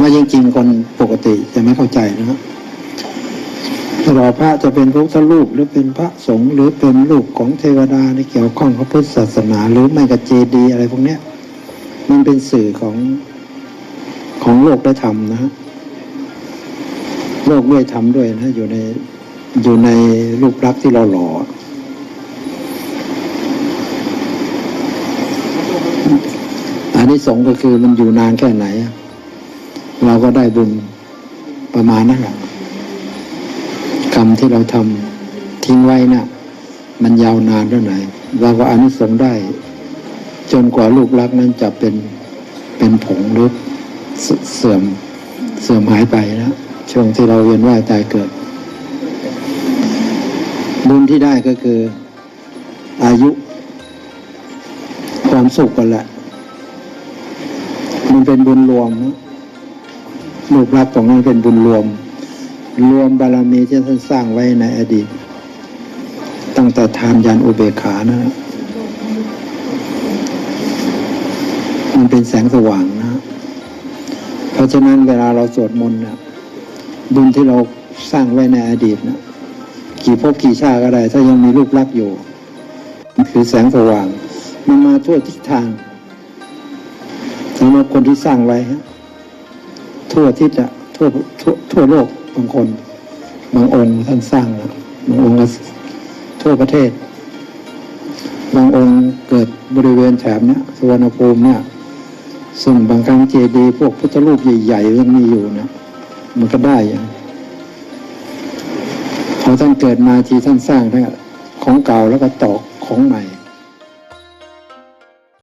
ว่าจริงๆคนปกติจะไม่เข้าใจนะครับรอพระจะเป็นพระพุทธรูปหรือเป็นพระสงฆ์หรือเป็นรูปของเทวดาในเกี่ยวข้องกับพุทธศาสนา หรือไม่กับเจดีอะไรพวกเนี้ย มันเป็นสื่อของของโลกได้ทำนะฮะโลกด้วยทำด้วยนะอยู่ในอยู่ในรูปลักษณ์ที่เราหล่ออันนี้สงก็คือมันอยู่นานแค่ไหนอะ เราก็ได้บุญประมาณนั้นแหละกรรมที่เราทำทิ้งไว้นะ่ะ มันยาวนานเท่าไหร่เราก็อนิสงส์ได้ จนกว่าลูกรักนั้นจะเป็นเป็นผงหรือเสเสื่อมเสื่อมหายไปนะช่วงที่เราเวียนว่ายตายเกิด บุญที่ได้ก็คืออายุ ความสุขกันแหละ มันเป็นบุญรวมนะ รูปลักษณ์ของนั้นเป็นบุญรวม รวมบารมีที่ท่านสร้างไว้ในอดีต ตั้งแต่ทานยันอุเบกขานะมันเป็นแสงสว่างนะ เพราะฉะนั้นเวลาเราสวดมนต์นะบุญที่เราสร้างไว้ในอดีตนะกี่ภพกี่ชาติก็ได้ ถ้ายังมีรูปลักษณ์อยู่มันคือแสงสว่าง มันมาทั่วทิศทางสำหรับคนที่สร้างไว้ฮะ ทั่วทิศอะทั่วทั่วทั่วโลกบางคนบางองค์ท่านสร้างนะบางองค์ทั่วประเทศ บางองค์เกิดบริเวณแถบเนี้ยสุวรรณภูมิเนี่ยซึ่งบางครั้งเจดีย์พวกพุทธรูปใหญ่ๆยังมีอยู่นะมันก็ได้อย่างพอท่านเกิดมาทีท่านสร้างทั้งของเก่าแล้วก็ตอกของใหม่